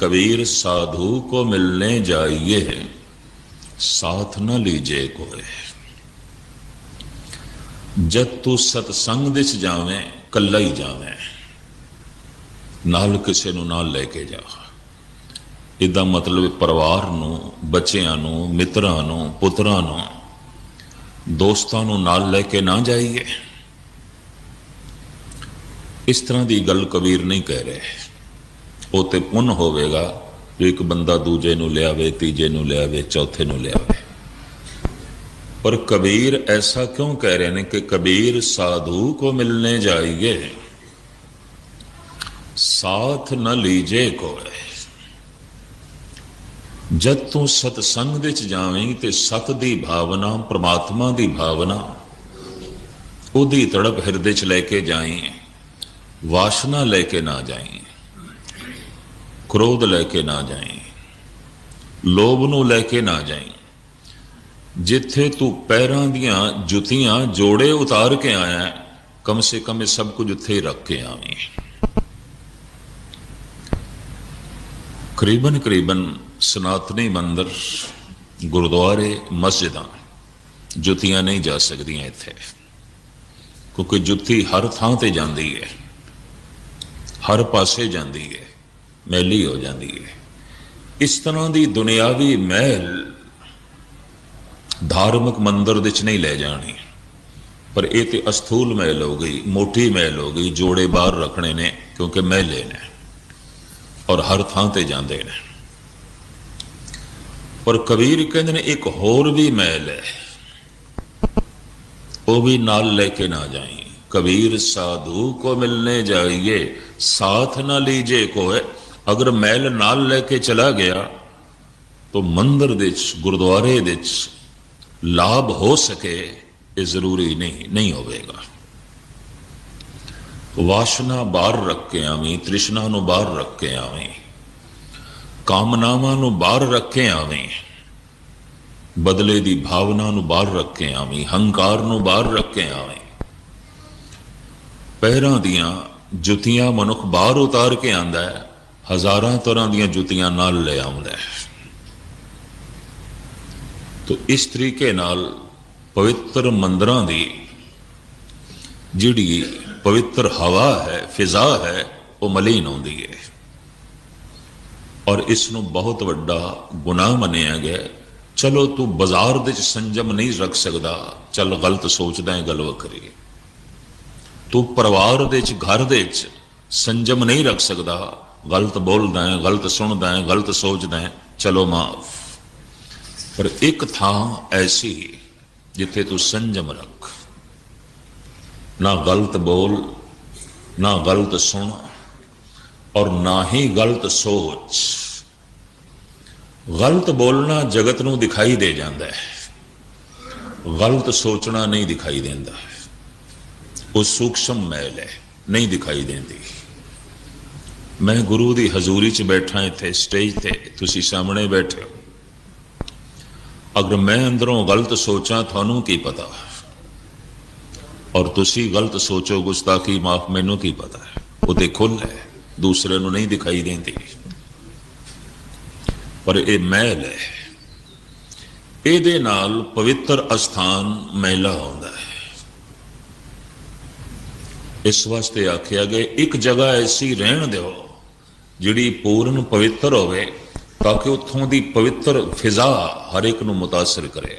कबीर साधु को मिलने जाइए साथ न लीजे कोई ਜਦ ਤੂੰ ਸਤਸੰਗ ਵਿੱਚ ਜਾਵੇਂ ਕੱਲਾ ਹੀ ਜਾਵੇਂ ਨਾਲ ਕਿਸੇ ਨੂੰ ਨਾਲ ਲੈ ਕੇ ਜਾ ਇਹਦਾ ਮਤਲਬ ਪਰਿਵਾਰ ਨੂੰ ਬੱਚਿਆਂ ਨੂੰ ਮਿੱਤਰਾਂ ਨੂੰ ਪੁੱਤਰਾਂ ਨੂੰ ਦੋਸਤਾਂ ਨੂੰ ਨਾਲ ਲੈ ਕੇ ਨਾ ਜਾਈਏ ਇਸ ਤਰ੍ਹਾਂ ਦੀ ਗੱਲ ਕਬੀਰ ਨਹੀਂ ਕਹਿ ਰਿਹਾ। ਉਹ ਤੇ ਪੁੰਨ ਹੋਵੇਗਾ ਜੋ ਇੱਕ ਬੰਦਾ ਦੂਜੇ ਨੂੰ ਲਿਆਵੇ, ਤੀਜੇ ਨੂੰ ਲਿਆਵੇ, ਚੌਥੇ ਨੂੰ ਲਿਆਵੇ। ਪਰ ਕਬੀਰ ਐਸਾ ਕਿਉਂ ਕਹਿ ਰਹੇ ਨੇ ਕਿ ਕਬੀਰ ਸਾਧੂ ਕੋ ਮਿਲਨੇ ਜਾਈਏ? ਸਾਥ ਨ ਲੀਜੇ ਕੋਏ ਜਦ ਤੂੰ ਸਤਸੰਗ ਵਿੱਚ ਜਾਵੇਂ ਤੇ ਸਤ ਦੀ ਭਾਵਨਾ, ਪ੍ਰਮਾਤਮਾ ਦੀ ਭਾਵਨਾ, ਉਹਦੀ ਤੜਪ ਹਿਰਦੇ 'ਚ ਲੈ ਕੇ ਜਾਈਂ। ਵਾਸ਼ਨਾ ਲੈ ਕੇ ਨਾ ਜਾਈਂ, ਕ੍ਰੋਧ ਲੈ ਕੇ ਨਾ ਜਾਈਂ, ਲੋਭ ਨੂੰ ਲੈ ਕੇ ਨਾ ਜਾਈਂ। ਜਿੱਥੇ ਤੂੰ ਪੈਰਾਂ ਦੀਆਂ ਜੁੱਤੀਆਂ ਜੋੜੇ ਉਤਾਰ ਕੇ ਆਇਆ, ਕਮ ਸੇ ਕਮ ਇਹ ਸਭ ਕੁਝ ਉੱਥੇ ਹੀ ਰੱਖ ਕੇ ਆਵੀਂ। ਕਰੀਬਨ ਕਰੀਬਨ ਸਨਾਤਨੀ ਮੰਦਰ, ਗੁਰਦੁਆਰੇ, ਮਸਜਿਦਾਂ ਜੁੱਤੀਆਂ ਨਹੀਂ ਜਾ ਸਕਦੀਆਂ ਇੱਥੇ, ਕਿਉਂਕਿ ਜੁੱਤੀ ਹਰ ਥਾਂ ਤੇ ਜਾਂਦੀ ਹੈ। ਹਰ ਪਾਸੇ ਜਾਂਦੀ ਹੈ ਮੈਲੀ ਹੋ ਜਾਂਦੀ ਹੈ ਇਸ ਤਰ੍ਹਾਂ ਦੀ ਦੁਨਿਆਵੀ ਮਹਿਲ ਧਾਰਮਿਕ ਮੰਦਰ ਵਿੱਚ ਨਹੀਂ ਲੈ ਜਾਣੀ। ਪਰ ਇਹ ਤੇ ਅਸਥੂਲ ਮਹਿਲ ਹੋ ਗਈ, ਮੋਟੀ ਮਹਿਲ ਹੋ ਗਈ, ਜੋੜੇ ਬਾਹਰ ਰੱਖਣੇ ਨੇ, ਕਿਉਂਕਿ ਮਹਿਲੇ ਨੇ ਔਰ ਹਰ ਥਾਂ ਤੇ ਜਾਂਦੇ ਨੇ। ਪਰ ਕਬੀਰ ਕਹਿੰਦੇ ਨੇ, ਇੱਕ ਹੋਰ ਵੀ ਮਹਿਲ ਹੈ। ਉਹ ਵੀ ਨਾਲ ਲੈ ਕੇ ਨਾ ਜਾਈ। ਕਬੀਰ ਸਾਧੂ ਕੋ ਮਿਲਨੇ ਜਾਈਏ, ਸਾਥ ਨਾ ਲੀਜੇ ਕੋਏ ਅਗਰ ਮਹਿਲ ਨਾਲ ਲੈ ਕੇ ਚਲਾ ਗਿਆ, ਤਾਂ ਮੰਦਰ ਵਿੱਚ ਗੁਰਦੁਆਰੇ ਵਿੱਚ ਲਾਭ ਹੋ ਸਕੇ, ਇਹ ਜ਼ਰੂਰੀ ਨਹੀਂ ਨਹੀਂ ਹੋਵੇਗਾ। ਵਾਸ਼ਨਾ ਬਾਹਰ ਰੱਖ ਕੇ ਆਵੀਂ, ਤ੍ਰਿਸ਼ਨਾ ਨੂੰ ਬਾਹਰ ਰੱਖ ਕੇ ਆਵੀਂ, ਕਾਮਨਾਵਾਂ ਨੂੰ ਬਾਹਰ ਰੱਖ ਕੇ ਆਵੀਂ, ਬਦਲੇ ਦੀ ਭਾਵਨਾ ਨੂੰ ਬਾਹਰ ਰੱਖ ਕੇ ਆਵੀਂ, ਹੰਕਾਰ ਨੂੰ ਬਾਹਰ ਰੱਖ ਕੇ ਆਵੀਂ। ਪਹਿਰਾਂ ਦੀਆਂ ਜੁੱਤੀਆਂ ਮਨੁੱਖ ਬਾਹਰ ਉਤਾਰ ਕੇ ਆਂਦਾ ਹੈ, ਹਜ਼ਾਰਾਂ ਤਰ੍ਹਾਂ ਦੀਆਂ ਜੁੱਤੀਆਂ ਨਾਲ ਲੈ ਆਉਂਦਾ ਹੈ। ਤੋ ਇਸ ਤਰੀਕੇ ਨਾਲ ਪਵਿੱਤਰ ਮੰਦਰਾਂ ਦੀ ਜਿਹੜੀ ਪਵਿੱਤਰ ਹਵਾ ਹੈ, ਫਿਜ਼ਾ ਹੈ, ਉਹ ਮਲੀਨ ਹੁੰਦੀ ਹੈ। ਔਰ ਇਸ ਨੂੰ ਬਹੁਤ ਵੱਡਾ ਗੁਨਾਹ ਮੰਨਿਆ ਗਿਆ ਚਲੋ ਤੂੰ ਬਾਜ਼ਾਰ ਦੇ ਵਿੱਚ ਸੰਜਮ ਨਹੀਂ ਰੱਖ ਸਕਦਾ, ਚੱਲ ਗਲਤ ਸੋਚਦਾ ਹੈ, ਗੱਲ ਵੱਖਰੀ ਤੂੰ ਪਰਿਵਾਰ ਦੇ ਵਿੱਚ, ਘਰ ਦੇ ਵਿੱਚ ਸੰਜਮ ਨਹੀਂ ਰੱਖ ਸਕਦਾ। ਗਲਤ ਬੋਲਦਾ ਹੈ, ਗਲਤ ਸੁਣਦਾ ਹੈ, ਗਲਤ ਸੋਚਦਾ ਹੈ। ਚਲੋ ਮਾਫ। ਪਰ ਇੱਕ ਥਾਂ ਐਸੀ ਜਿੱਥੇ ਤੂੰ ਸੰਜਮ ਰੱਖ। ਨਾ ਗਲਤ ਬੋਲ, ਨਾ ਗਲਤ ਸੁਣ ਔਰ ਨਾ ਹੀ ਗਲਤ ਸੋਚ। ਗਲਤ ਬੋਲਣਾ ਜਗਤ ਨੂੰ ਦਿਖਾਈ ਦੇ ਜਾਂਦਾ ਹੈ। ਗਲਤ ਸੋਚਣਾ ਨਹੀਂ ਦਿਖਾਈ ਦਿੰਦਾ। ਉਹ ਸੂਖਸ਼ਮ ਮੈਲ ਹੈ ਨਹੀਂ ਦਿਖਾਈ ਦਿੰਦੀ ਮੈਂ ਗੁਰੂ ਦੀ ਹਜ਼ੂਰੀ 'ਚ ਬੈਠਾ ਇੱਥੇ ਸਟੇਜ ਤੇ ਤੁਸੀਂ ਸਾਹਮਣੇ ਬੈਠੇ ਹੋ ਅਗਰ ਮੈਂ ਅੰਦਰੋਂ ਗਲਤ ਸੋਚਾਂ ਤੁਹਾਨੂੰ ਕੀ ਪਤਾ ਔਰ ਤੁਸੀਂ ਗਲਤ ਸੋਚੋ ਗੁਸਤਾਖੀ ਮਾਫ ਮੈਨੂੰ ਕੀ ਪਤਾ ਹੈ ਉਹ ਤੇ ਖੁੱਲ ਹੈ ਦੂਸਰੇ ਨੂੰ ਨਹੀਂ ਦਿਖਾਈ ਦਿੰਦੀ ਪਰ ਇਹ ਮਹਿਲ ਹੈ ਇਹਦੇ ਨਾਲ ਪਵਿੱਤਰ ਅਸਥਾਨ ਮਹਿਲਾ ਹੁੰਦਾ ਹੈ ਇਸ ਵਾਸਤੇ ਆਖਿਆ ਗਿਆ ਇੱਕ ਜਗ੍ਹਾ ਐਸੀ ਰਹਿਣ ਦਿਓ ਜਿਹੜੀ ਪੂਰਨ ਪਵਿੱਤਰ ਹੋਵੇ, ਤਾਂ ਕਿ ਉੱਥੋਂ ਦੀ ਪਵਿੱਤਰ ਫਿਜ਼ਾ ਹਰ ਇੱਕ ਨੂੰ ਮੁਤਾਸਰ ਕਰੇ।